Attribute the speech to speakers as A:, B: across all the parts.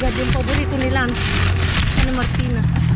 A: God, yung paborito nila. Ano, Martina.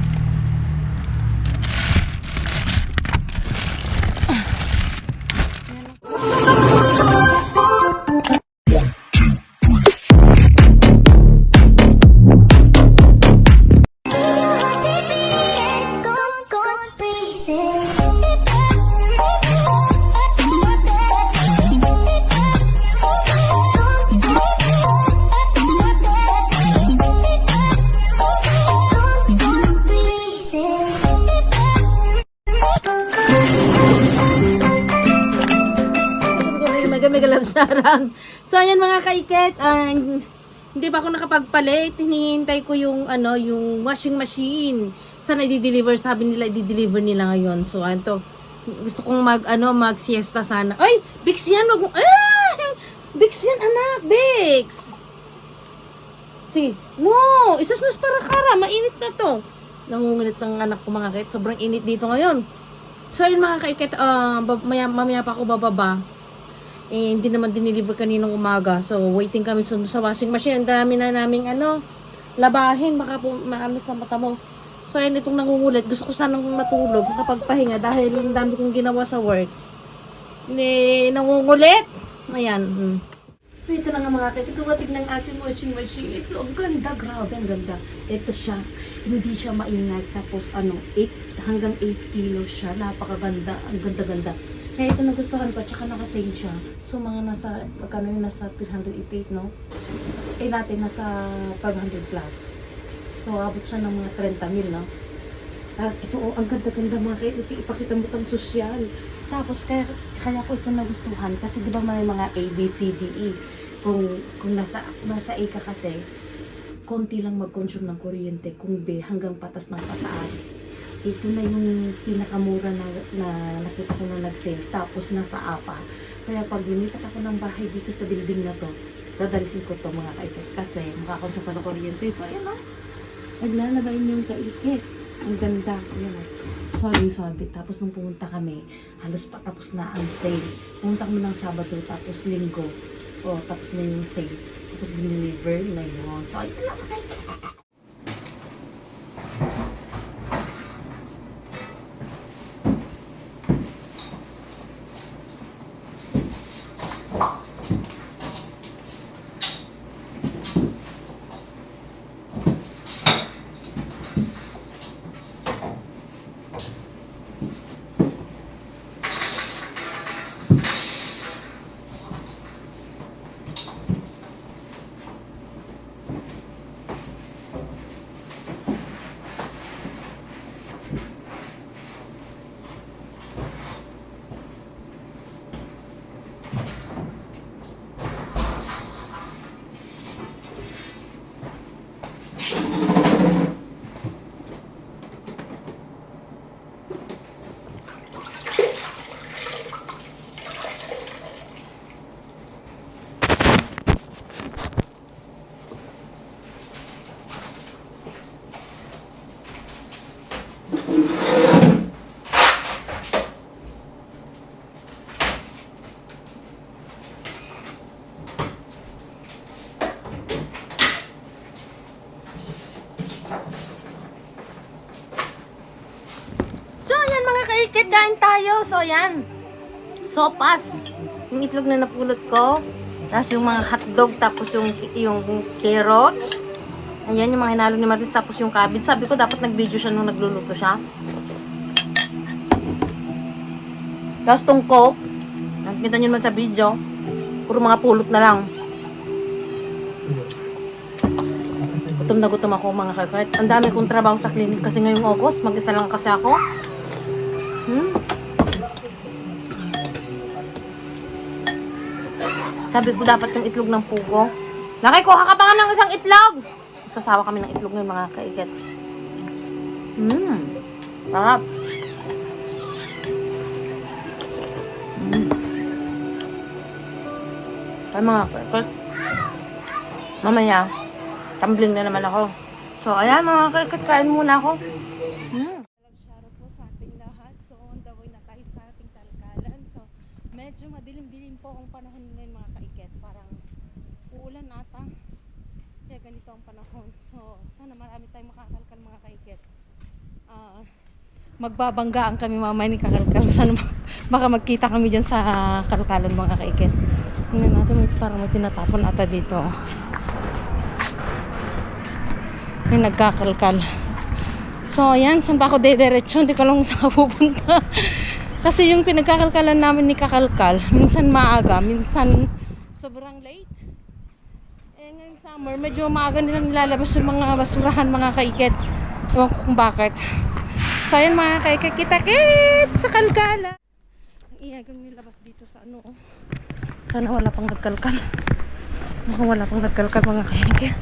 A: Pa ako nakapagpalit. Hinihintay ko yung ano, yung washing machine. Sana i-deliver, sabi nila i-deliver nila ngayon. So ano to, gusto kong mag ano, mag siesta sana. Ay, Bix yan, wag mo. Ah! Bix yan anak, Bix. Sige. No, isasnus para kara, mainit na to. Nangungunit ng anak ko mga kait. Sobrang init dito ngayon. So ayun mga kaiket, ah, bab- maya, mamaya pa ako bababa. Eh, hindi naman diniliver kaninang umaga. So, waiting kami sa, sa washing machine. Ang dami na naming ano, labahin. Baka po, maano sa mata mo. So, ayun, itong nangungulit. Gusto ko sanang matulog, makapagpahinga dahil ang dami kong ginawa sa work. Hindi, nangungulit. Ayan. mm. So, ito na nga mga kaya. Tumatig ng aking washing machine. So, ang ganda. Grabe, ang ganda. Ito siya. Hindi siya maingay. Tapos, ano, 8, hanggang 8 kilos siya. Napakaganda. Ang ganda-ganda. Kaya ito nagustuhan ko. Tsaka naka-sale siya. So, mga nasa, magkano yun? Nasa 388, no? Eh, natin nasa 500 plus. So, abot siya ng mga 30 mil, no? Tapos ito, oh, ang ganda-ganda mga kaya, ito ipakita mo itong sosyal. Tapos kaya, kaya ko ito nagustuhan kasi di ba may mga A, B, C, D, E. Kung, kung nasa, nasa A ka kasi, konti lang mag-consume ng kuryente. Kung B, hanggang patas ng pataas. Ito na yung pinakamura na, na nakita ko na nag-sale. Tapos nasa A pa. Kaya pag lumipat ako ng bahay dito sa building na to, dadalhin ko to mga kaikit kasi makakonsume ka ng kuryente. So, ayan o. Naglalabay yung kaikit. Ang ganda. Ayan o. Sorry, Tapos nung pumunta kami, halos patapos na ang sale. Pumunta kami ng Sabado, tapos Linggo. O, tapos na yung sale. Tapos dineliver na yun. So, ayun lang kaikit. So, ayan kaikit, kain tayo. So, ayan. Sopas. Yung itlog na napulot ko. Tapos yung mga hotdog, tapos yung, yung carrots. Ayan yung mga hinalo ni Martin, tapos yung cabbage. Sabi ko, dapat nag-video siya nung nagluluto siya. Tapos tong coke. Nakikita nyo naman sa video. Puro mga pulot na lang. Gutom na gutom ako mga kakait. Ang dami kong trabaho sa clinic kasi ngayong August, mag-isa lang kasi ako. Hmm? Sabi ko dapat yung itlog ng pugo. Laki, kuha ka pa nga ng isang itlog! Sasawa kami ng itlog ng mga kaigat. Hmm. Sarap. Hmm. Ay mga kaigat. Mamaya, tumbling na naman ako. So, ayan mga kaigat, kain muna ako. Hmm. Shoutout po sa ating lahat. So, on the way na tayo sa ating talakalan. So, medyo madilim-dilim po ang panahon ngayon mga kaiket. Parang uulan ata. Kaya ganito ang panahon. So, sana marami tayong makakalkal mga kaikit. Ah, magbabanggaan kami mamaya ni kakalkal. Sana baka magkita kami dyan sa kalkalan mga kaikit. Tingnan natin, may, parang may tinatapon ata dito. May nagkakalkal. So, ayan, saan ba ako dediretso? Hindi ko lang saan pupunta. Kasi yung pinagkakalkalan namin ni Kakalkal, minsan maaga, minsan sobrang late. Eh, ngayong summer, medyo maaga nilang nilalabas yung mga basurahan, mga kaiket. Ewan ko kung bakit. So, ayan mga kaiket, kita-kit sa kalkala. Ang iyagang nilabas dito sa ano, oh. Sana wala pang nagkalkal. Mukhang wala pang nagkalkal mga kaiket.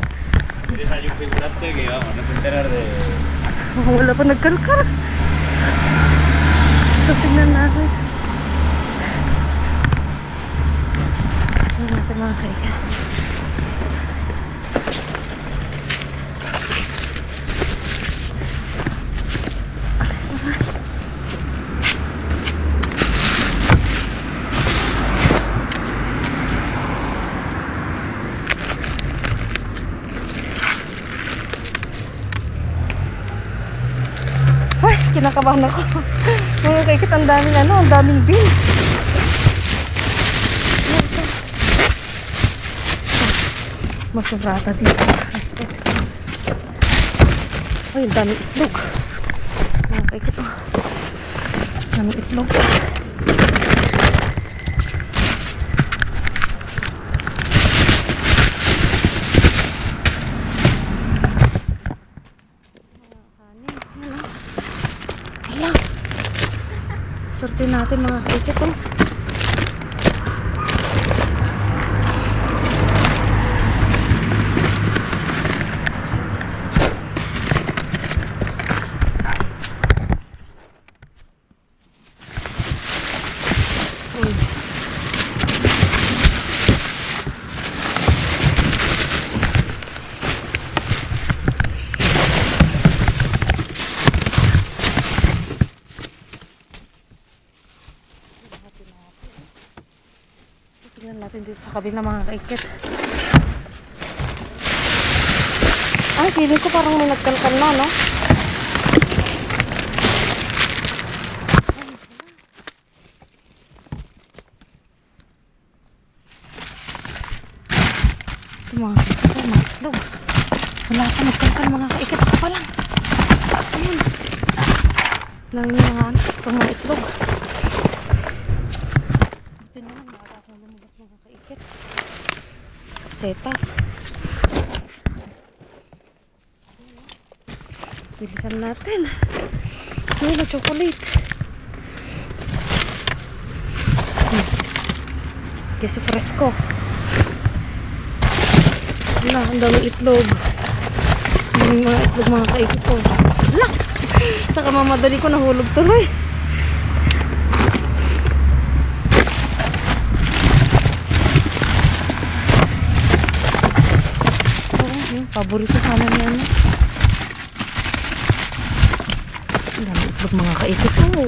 B: Enteras de.
A: Mukhang wala pang nagkalkal. So, tingnan natin. Tingnan natin mga kaiket. Ay, kinakabahan ako. Ang daming ano, ang daming bin. Masurata dito. Ay, ang daming itlog. Mga kaikit, oh. Ang daming itlog. Mga kanin. Yan, oh. Hala. Sorte natin mga kaikit, oh. Uy. Tingnan natin dito sa kabila mga kaikit. Ay, feeling ko parang may nagkalkal na, no? Oh, mga itlog. Wala pa nagkalkal mga kaikit. Ako pa lang. Ayan. Dami mga ano, ito mga itlog. Ito na lang, maaga akong lumabas mga kaikit. Setas. Bilisan natin. Ay, na chocolate. Hmm. Kasi fresco. Wala, ang daming itlog. Ang daming mga itlog mga kaikit ko. Saka mamadali ko nahulog tuloy. Oo, yung paborito sana niya ano. Ang dami itlog mga kaikit oh.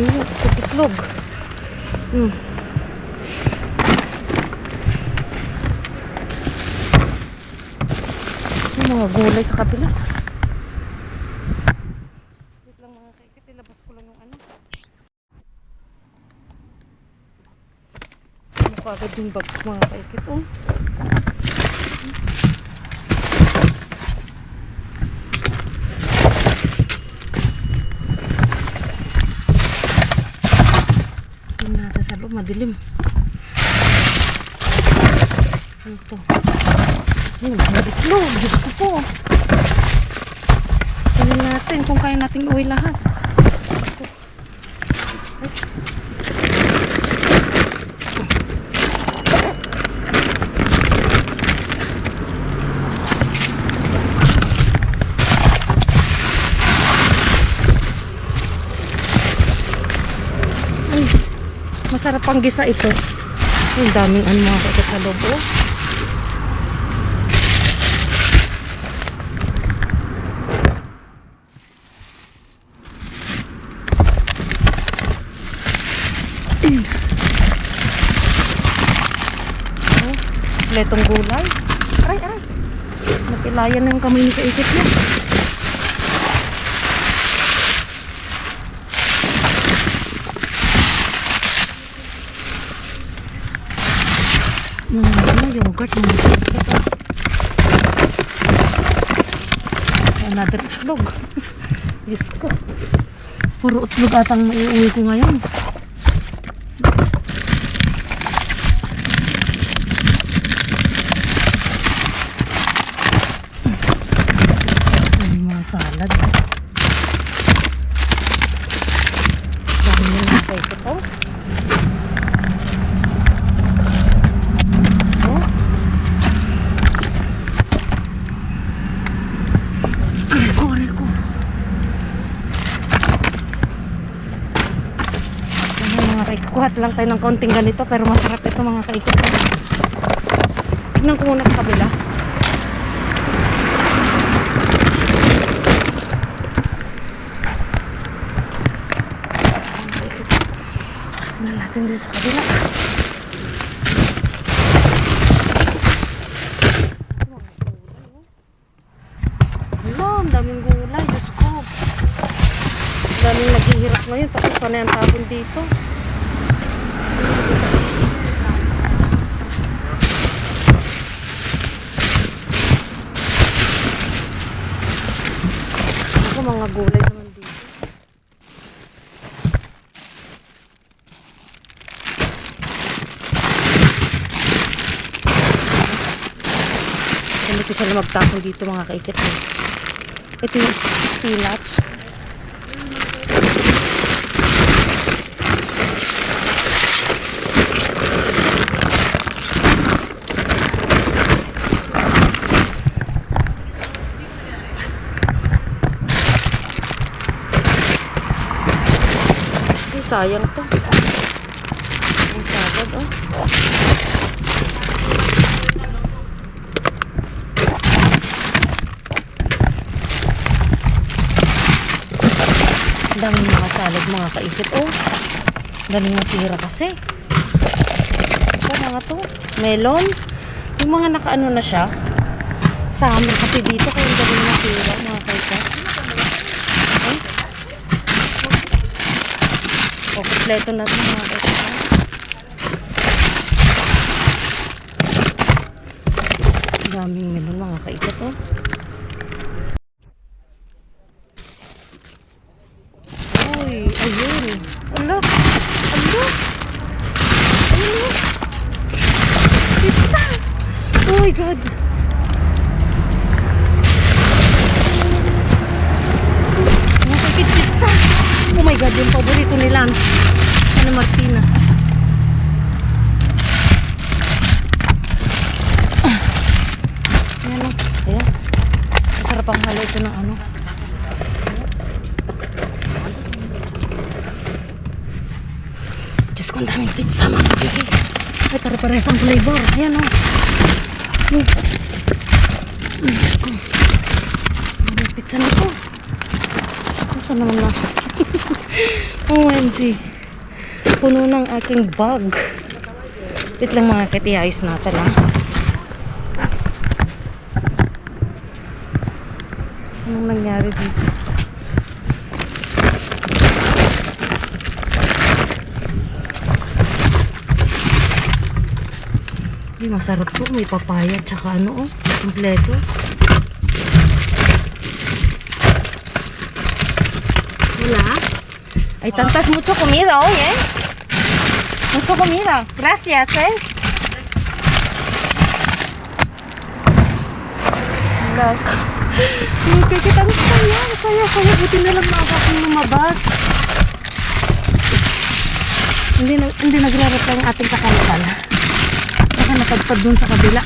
A: Yung itlog itlog. Hmm. Yung mga gulay sa kapila. Wait lang mga kaikit, ilabas ko lang yung ano. Ano pa agad yung bag ko mga kaikit oh. Tingnan natin sa loob, madilim. Ano ito? Oh, itlog. Diyos ko po. Tingnan natin kung kaya nating uwi lahat. Ay, masarap pang gisa ito. Ang daming ano mga kakit sa loob. Oh. Oh, letong gulay. Aray, aray. Napilayan na yung kamay ni Kaikit niya. Hmm, ano, yogurt. Hmm. Another itlog. Diyos ko. Puro itlog atang maiuwi ko ngayon. Mga salad. Dami na lang kayo ito. Oh. Aray ko, aray ko. Ayan, mga lang tayo ng konting ganito pero masarap ito mga kaikot. Tignan ko muna sa kabila. Tignan natin dito sa kabila. Hala, ang daming gulay. Diyos ko. Ang daming naghihirap ngayon. Tapos pa na yung tapon dito. Mga gulay naman dito. Hindi ko sila magtapon dito mga kaikit. Ito yung spinach. Ay, sayang to. Ang sagad, oh. Daming mga salad, mga kaikit, oh. Galing ng tira kasi. Ito, mga to. Melon. Yung mga nakaano na siya. Summer kasi dito, kaya galing ng tira, mga kaikit. Okay. O, kompleto na ito mga. Ang daming melon, mga kaikit, oh. Uy, ayun. Ala, ala. Ayun. Pizza. Oh my God. Nakakit pizza. Oh my God, yung paborito nila. Ano Martina. Ah. Ayan o. Ayan. Masarap ang halo ito ng ano. Diyos ko, ang daming pizza mga kapatid. Ay, flavor. Ayan o. Oh. Ay, Diyos ko. Ang daming pizza na to. Diyos ko, naman na? OMG. Puno ng aking bag. Wait lang mga kati, ayos natin ha. Anong nangyari dito? Ay, masarap to. May papaya tsaka ano oh. Kompleto. Wala? Ay, tantas mucho comida hoy, eh. Mucho comida. Gracias, eh. Las. Yung kikita ang saya. Saya, saya. Buti na lang maaga kong lumabas. Hindi, hindi nagrarap ang ating kakalitan. Baka napadpad dun sa kabila.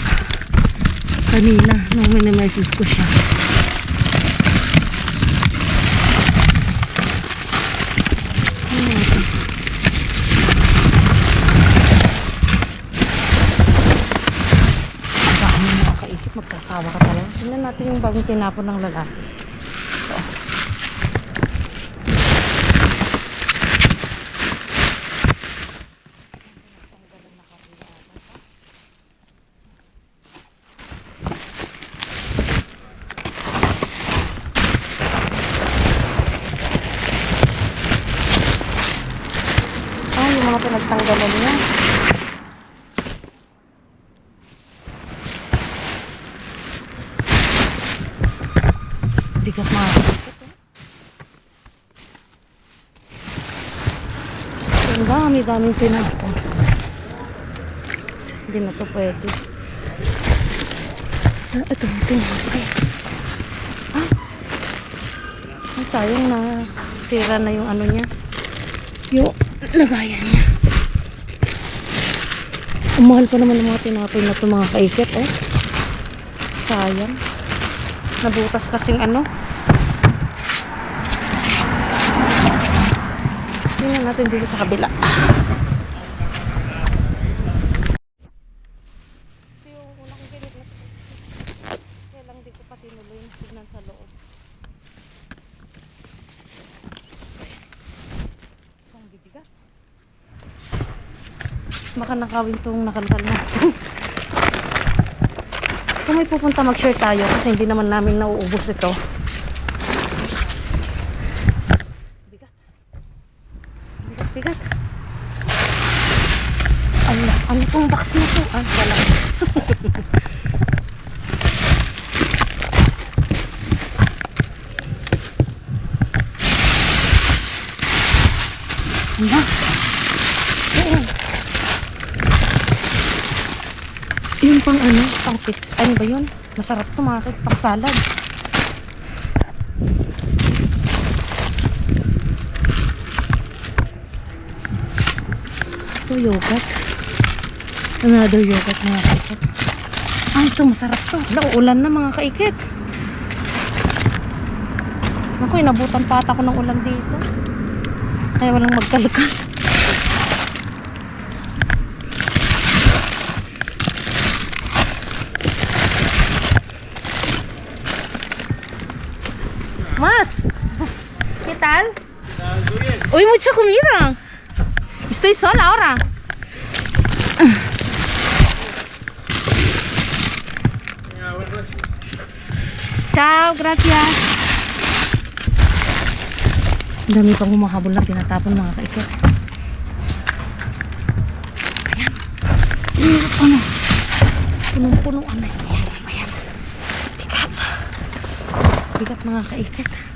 A: Kanina, nung minimessage ko siya. Magkasawa ka talaga. Tingnan natin yung bagong tinapon ng lalaki. Ito. tatanggalan niya. Bigat mga kapatid. Ang dami, daming pinagpo. Hindi na to pwede. Ah, ito, ito. Ay. Ah. Ay, sayang na sira na yung ano niya. Yung lagayan niya. Ang mahal pa naman ng mga tinapay na ito mga kaikit eh. Sayang. Nabutas kasing ano. Tingnan natin dito sa kabila. Ito yung unang ginit na kaya lang di ko pa tinuloy yung tignan sa loob. Ang bibigat. Baka nakawin tong nakalkal na. Kung may pupunta mag-share tayo kasi hindi naman namin nauubos ito. Bigat. Bigat, bigat. Ano, ano tong box na to? Ah, wala. Ano? Oo. Yung pang ano, pang pits. Ano ba yun? Masarap to mga pang salad. Ito yogurt. Another yogurt mga kaikit. Ah, ito masarap to. Wala, ulan na mga kaikit. Naku, inabutan pa ata ng ulan dito. Kaya walang magkalakal. Uy, mucha comida. Estoy sola ahora. Ciao, gracias. Dami pang humahabol na tinatapon mga kaikot. Ayan. Ayan, ano? Punong-puno. Ano? Ayan, ayan. Bigat. Bigat mga kaikot.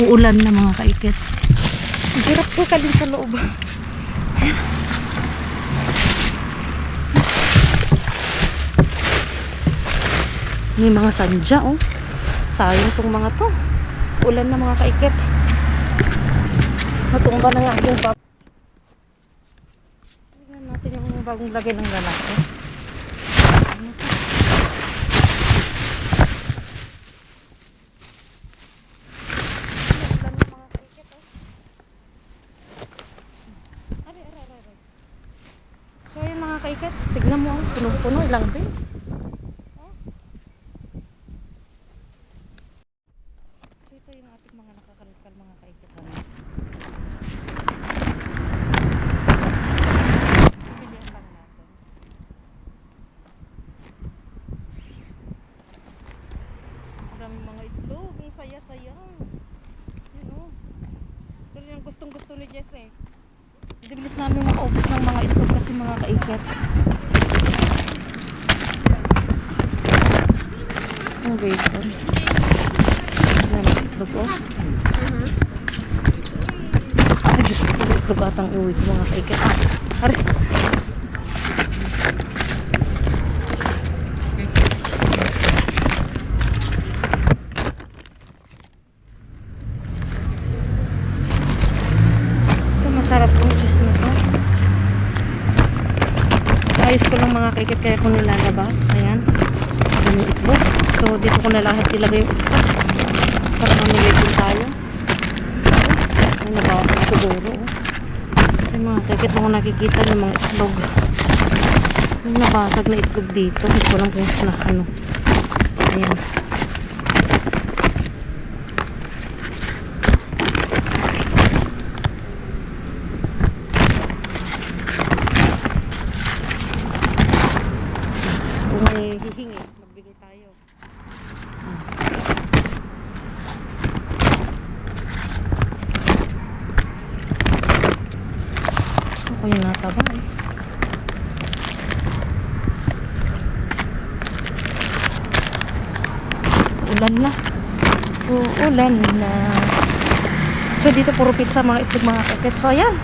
A: Uulan na mga kaikit. Hirap po ka din sa loob. Ayan. May mga sadya oh. Sayang tong mga to. Ulan na mga kaikit. Matumba na nga yung pap. Tingnan natin yung bagong lagay ng lalaki. Ano to? Ulan na mga kaikit oh. Aray, aray, aray, aray. So yun mga kaikit, tignan mo ang punong-puno, ilang bin. Oh. So ito yung ating mga nakakalkal mga kaikit. Ano? Pilihan lang natin. Ang daming mga itlog, ang saya-saya. Yun oh. Ito yung gustong-gusto ni Jess eh. Bilis namin makaubos ng mga itlog kasi mga kaiket. Ang bacon. Yan, itlog oh. Ay, Diyos ko, itlog atang iuwi ko mga kaiket. Ari. Ito, masarap yung cheese na to. Ayos ko lang mga kaikit kaya ko nilalabas. Ayan. Yung itlog. So, dito ko na lahat ilagay yung itlog. Para mamili din tayo. Ay, nabawas na siguro. oh. Ay, mga kaikit mo nakikita ng mga itlog. May nabasag na itlog dito. Hindi ko lang kung na ano. Ayan. may hihingi, magbigay tayo. Ako yung nataba eh. Ulan na. Uulan na. So dito puro pizza mga itlog mga kakit. So ayan.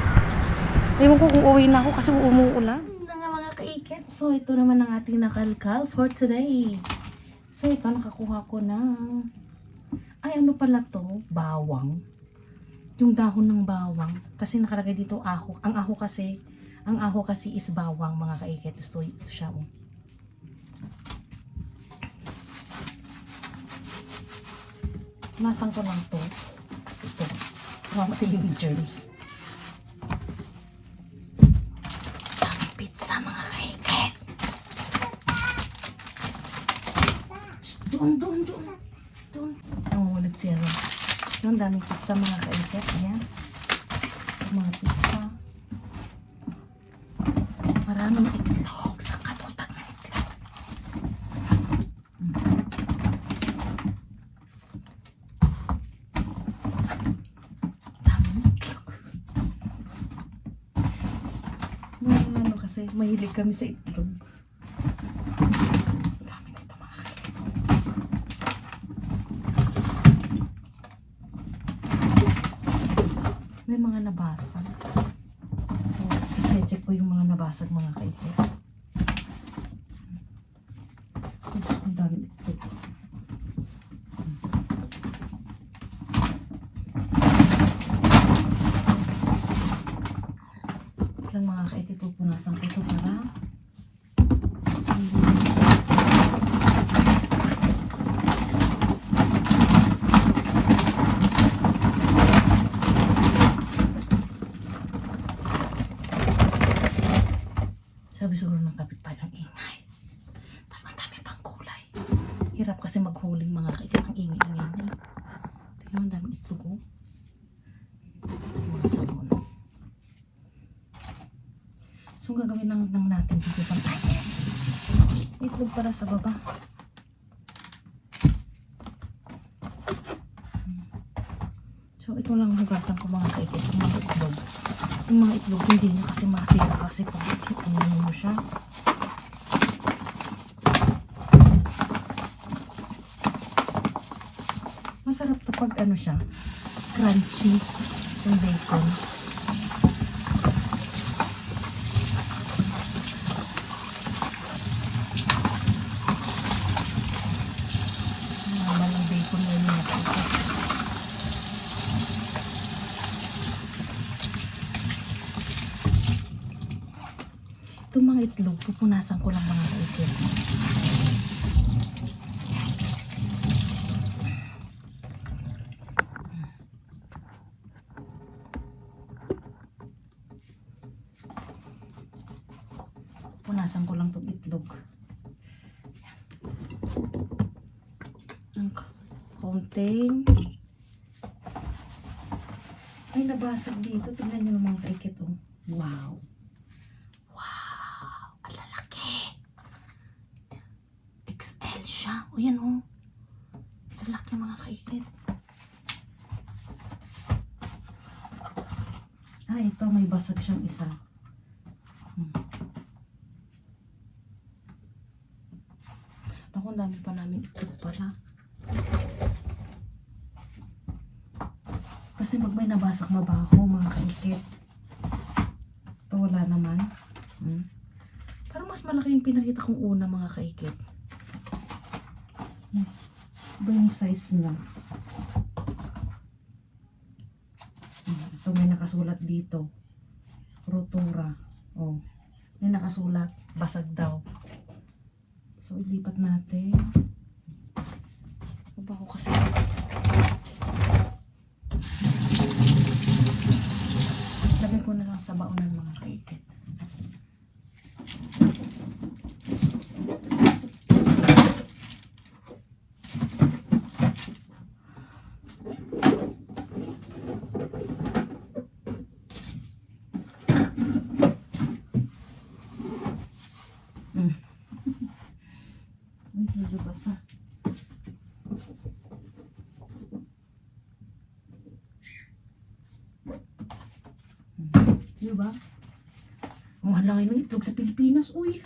A: Ewan ko kung uwi na ako kasi umuulan. Na mga kaikit. So ito naman ang ating nakalkal for today. So ito nakakuha ko ng ay ano pala to? Bawang. Yung dahon ng bawang. Kasi nakalagay dito aho. Ang aho kasi, ang aho kasi is bawang mga kaikit. Ito, ito siya oh. Nasaan ko lang to? Ito. Mamatay yung germs. Daming pizza mga kaiket. Doon, doon, doon. Doon. Oh, ulit siya. Yung daming pizza mga kaiket. Ayan. Mga pizza. Maraming itlog. Sa katutak ng itlog. Daming itlog. Mga ano kasi, mahilig kami sa itlog. Dami nito mga kaibigan. May mga nabasag. So, i-check ko yung mga nabasag mga kaibigan. Ay, Diyos ko, ang dami itlog. Wait lang mga kaikit, pupunasan ko ito para Sabi siguro ng kapitbahay, ang ingay. Tapos ang dami pang kulay. Maghuling mga kaikit, ang ingay-ingay niya. Tignan ang daming itlog oh. Mga sabon. So, gagawin lang, lang natin dito sa itlog para sa baba. So, ito lang hugasan ko mga kaikit, mga itlog. Yung mga itlog, hindi niya kasi masira kasi pag ano mo siya. Masarap to pag ano siya, crunchy yung bacon. Naman bacon na yun. Itong mga itlog, pupunasan ko lang mga kaikit. Punasan ko lang itong itlog. Yan. Ang k- konting ay nabasag dito. Tingnan nyo naman kaikit oh. Wow. Wow. Ang lalaki. XL siya. O yan oh. Lalaki mga kaikit. Ah, ito may basag siyang isa. Hmm. Naku, dami pa namin itlog pala. Kasi pag may nabasag mabaho, mga kaikit. Ito wala naman. Hmm. Parang mas malaki yung pinakita kong una, mga kaikit. Hmm. Iba yung size niya. Hmm. Ito may nakasulat dito. Rotura. Oh. May nakasulat. Basag daw. So, ilipat natin. Mabaho kasi. Lagay ko na lang sa baonan mga kaikit. Mm. Medyo basa. Hmm. Di ba? Ang lang ng itlog sa Pilipinas. Uy!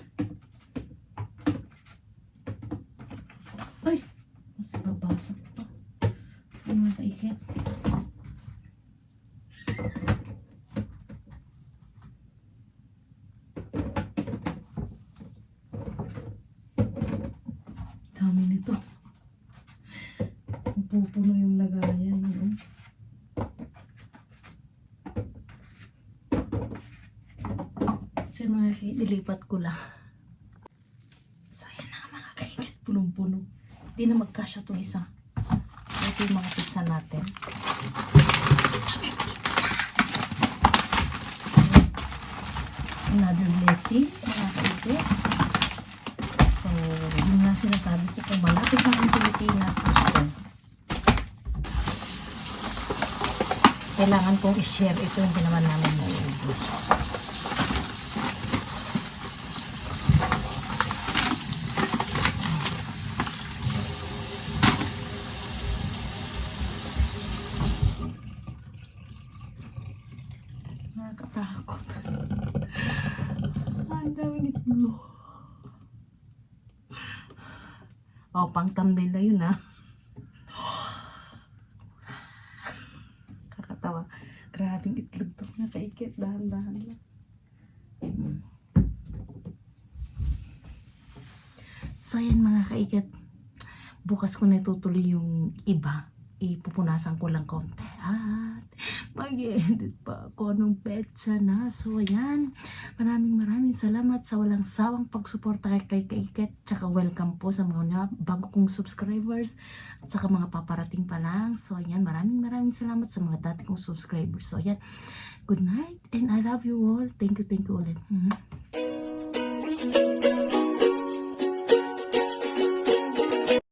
A: Ay! Mas babasag pa. Ano mga kaikit? Dami nito. Pupuno yung lagayan. No? So mga kait, dilipat ko lang. So ayan na mga kait. Punong-puno. Hindi na magkasya itong isa. Ito yung mga pizza natin. Another blessing, mga kait. So, yun nga sinasabi ko kung malapit na ang Pilipinas, gusto. Kailangan kong i-share ito, hindi naman namin mauubos. Nakakatakot. Ang daming itlog. Oh, pang thumbnail na yun ah. So, yan mga kaikit. Bukas ko na itutuloy yung iba. Ipupunasan ko lang konti. At mag-edit pa ako nung petsa na. So, ayan. Maraming maraming salamat sa walang sawang pagsuporta kay Kaiket. Tsaka welcome po sa mga bago kong subscribers at saka mga paparating pa lang. So, ayan. Maraming maraming salamat sa mga dati kong subscribers. So, ayan. Good night and I love you all. Thank you, thank you ulit. Mhm.